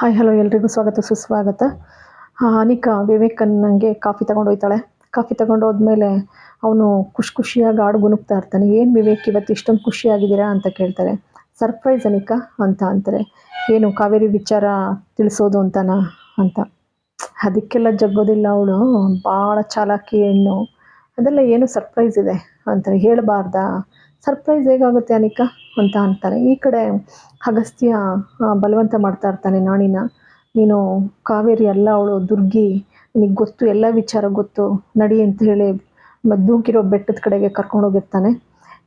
Hi hello ಎಲ್ರಿಗೂ ಸ್ವಾಗತ, ಸುಸ್ವಾಗತ. ಅನಿಕಾ ವಿವೇಕನ್ನಂಗೆ ಕಾಫಿ ತಗೊಂಡೋಯ್ತಾಳೆ. ಕಾಫಿ ತಗೊಂಡು ಹೋದ್ಮೇಲೆ ಅವನು ಖುಷಿ ಖುಷಿಯಾಗಿ ಆಡು ಗುನುಗ್ತಾ ಇರ್ತಾನೆ. ಏನು ವಿವೇಕ್, ಇವತ್ತು ಇಷ್ಟೊಂದು ಖುಷಿಯಾಗಿದ್ದೀರಾ ಅಂತ ಕೇಳ್ತಾರೆ. ಸರ್ಪ್ರೈಸ್ ಅನಿಕಾ, ಅಂತ ಅಂತಾರೆ. ಏನು, ಕಾವೇರಿ ವಿಚಾರ ತಿಳಿಸೋದು ಅಂತನಾ ಅಂತ. ಅದಕ್ಕೆಲ್ಲ ಜಗ್ಗೋದಿಲ್ಲ ಅವಳು. ಭಾಳ ಚಾಲಾಕಿ ಹೆಣ್ಣು. ಅದೆಲ್ಲ ಏನು ಸರ್ಪ್ರೈಸ್ ಇದೆ ಅಂತಾರೆ. ಹೇಳಬಾರ್ದಾ? ಸರ್ಪ್ರೈಸ್ ಹೇಗಾಗುತ್ತೆ ಅನಿಕಾ ಅಂತ ಅಂತಾನೆ. ಈ ಕಡೆ ಅಗಸ್ತ್ಯ ಬಲವಂತ ಮಾಡ್ತಾ ಇರ್ತಾನೆ ನಾಣಿನ ನೀನು ಕಾವೇರಿ ಅಲ್ಲ, ಅವಳು ದುರ್ಗಿ. ನಿನಗೆ ಗೊತ್ತು, ಎಲ್ಲ ವಿಚಾರ ಗೊತ್ತು. ನಡಿ ಅಂತ ಹೇಳಿ ಮದ್ದೂಕಿರೋ ಬೆಟ್ಟದ ಕಡೆಗೆ ಕರ್ಕೊಂಡೋಗಿರ್ತಾನೆ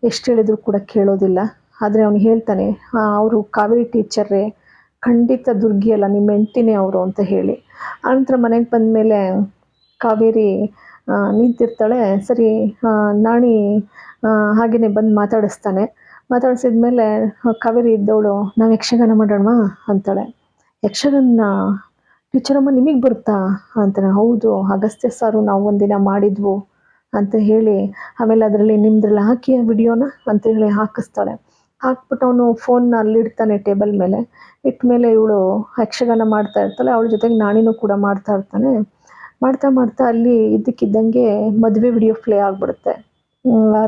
ಎಷ್ಟು ಹೇಳಿದ್ರು ಕೂಡ ಕೇಳೋದಿಲ್ಲ. ಆದರೆ ಅವನು ಹೇಳ್ತಾನೆ ಅವರು ಕಾವೇರಿ ಟೀಚರ್ರೇ, ಖಂಡಿತ ದುರ್ಗಿ ಅಲ್ಲ ನಿಮ್ಮ ಹೆಂಡ್ತಿನೇ ಅವರು ಅಂತ ಹೇಳಿ. ಆನಂತರ ಮನೆಗೆ ಬಂದಮೇಲೆ ಕಾವೇರಿ ನಿಂತಿರ್ತಾಳೆ. ಸರಿ ನಾಣಿ ಹಾಗೆಯೇ ಬಂದು ಮಾತಾಡಿಸ್ತಾನೆ. ಮಾತಾಡಿಸಿದ್ಮೇಲೆ ಕಾವೇರಿ ಇದ್ದವಳು, ನಾವು ಯಕ್ಷಗಾನ ಮಾಡೋಣವಾ? ಅಂತಾಳೆ. ಯಕ್ಷಗಾನ ಟೀಚರಮ್ಮ ನಿಮಗೆ ಬರುತ್ತಾ? ಅಂತಾನೆ. ಹೌದು, ಅಗಸ್ತ್ಯ ಸಾರು ನಾವು ಒಂದಿನ ಮಾಡಿದ್ವು, ಅಂತ ಹೇಳಿ, ಆಮೇಲೆ ಅದರಲ್ಲಿ ನಿಮ್ದ್ರಲ್ಲಿ ಹಾಕಿ ವಿಡಿಯೋನ ಅಂತ ಹೇಳಿ ಹಾಕಿಸ್ತಾಳೆ. ಹಾಕ್ಬಿಟ್ಟು ಅವನು ಫೋನ್ನ ಅಲ್ಲಿಡ್ತಾನೆ ಟೇಬಲ್ ಮೇಲೆ. ಇಟ್ಟ ಮೇಲೆ ಇವಳು ಯಕ್ಷಗಾನ ಮಾಡ್ತಾ ಇರ್ತಾಳೆ. ಅವಳ ಜೊತೆಗೆ ನಾಣಿನೂ ಕೂಡ ಮಾಡ್ತಾ ಇರ್ತಾನೆ. ಮಾಡ್ತಾ ಮಾಡ್ತಾ ಅಲ್ಲಿ ಇದ್ದಕ್ಕಿದ್ದಂಗೆ ಮದುವೆ ವಿಡಿಯೋ ಪ್ಲೇ ಆಗಿಬಿಡುತ್ತೆ.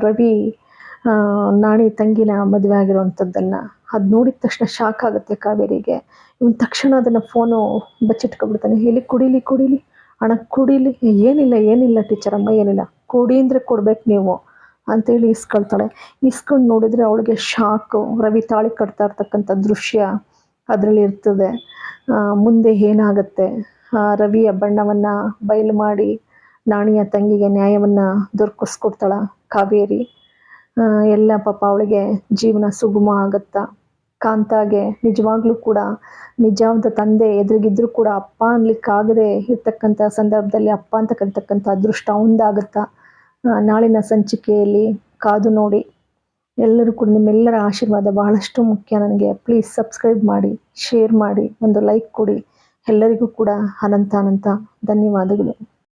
ರವಿ ನಾಣಿ ತಂಗಿನ ಮದುವೆ ಆಗಿರೋವಂಥದ್ದನ್ನು ಅದು ನೋಡಿದ ತಕ್ಷಣ ಶಾಕ್ ಆಗುತ್ತೆ ಕಾವೇರಿಗೆ. ಇವನು ತಕ್ಷಣ ಅದನ್ನು ಫೋನು ಬಚ್ಚಿಟ್ಕೊಬಿಡ್ತಾನೆ. ಹೇಳಿ, ಕುಡೀಲಿ ಕುಡೀಲಿ. ಹಣ ಕುಡೀಲಿ. ಏನಿಲ್ಲ ಏನಿಲ್ಲ ಟೀಚರಮ್ಮ ಏನಿಲ್ಲ. ಕೊಡಿ ಅಂದರೆ ಕೊಡ್ಬೇಕು ನೀವು ಅಂತೇಳಿ ಇಸ್ಕೊಳ್ತಾಳೆ. ಇಸ್ಕೊಂಡು ನೋಡಿದರೆ ಅವಳಿಗೆ ಶಾಕು ರವಿ ತಾಳಿ ಕಟ್ತಾ ಇರ್ತಕ್ಕಂಥ ದೃಶ್ಯ ಅದರಲ್ಲಿ ಇರ್ತದೆ ಮುಂದೆ ಏನಾಗುತ್ತೆ? ರವಿಯ ಬಣ್ಣವನ್ನು ಬಯಲು ಮಾಡಿ ನಾಣಿಯ ತಂಗಿಗೆ ನ್ಯಾಯವನ್ನು ದೊರಕಿಸ್ಕೊಡ್ತಾಳ ಕಾವೇರಿ. ಆ, ಎಲ್ಲ ಪಾಪ ಅವಳಿಗೆ ಜೀವನ ಸುಗಮ ಆಗುತ್ತಾ? ಕಾಂತಾಗೆ ನಿಜವಾಗ್ಲೂ ಕೂಡ ನಿಜವಾದ ತಂದೆ ಎದುರಿಗಿದ್ರು ಕೂಡ ಅಪ್ಪ ಅನ್ಲಿಕ್ಕಾಗದೆ ಇರ್ತಕ್ಕಂಥ ಸಂದರ್ಭದಲ್ಲಿ ಅಪ್ಪ ಅಂತ ಕರಿತಕ್ಕಂಥ ಅದೃಷ್ಟ ಒಂದಾಗುತ್ತಾ ಆ, ನಾಳಿನ ಸಂಚಿಕೆಯಲ್ಲಿ ಕಾದು ನೋಡಿ. ಎಲ್ಲರೂ ಕೂಡ ನಿಮ್ಮೆಲ್ಲರ ಆಶೀರ್ವಾದ ಬಹಳಷ್ಟು ಮುಖ್ಯ ನನಗೆ. ಪ್ಲೀಸ್ ಸಬ್ಸ್ಕ್ರೈಬ್ ಮಾಡಿ ಶೇರ್ ಮಾಡಿ ಒಂದು ಲೈಕ್ ಕೊಡಿ. ಎಲ್ಲರಿಗೂ ಕೂಡ ಅನಂತ ಅನಂತ ಧನ್ಯವಾದಗಳು.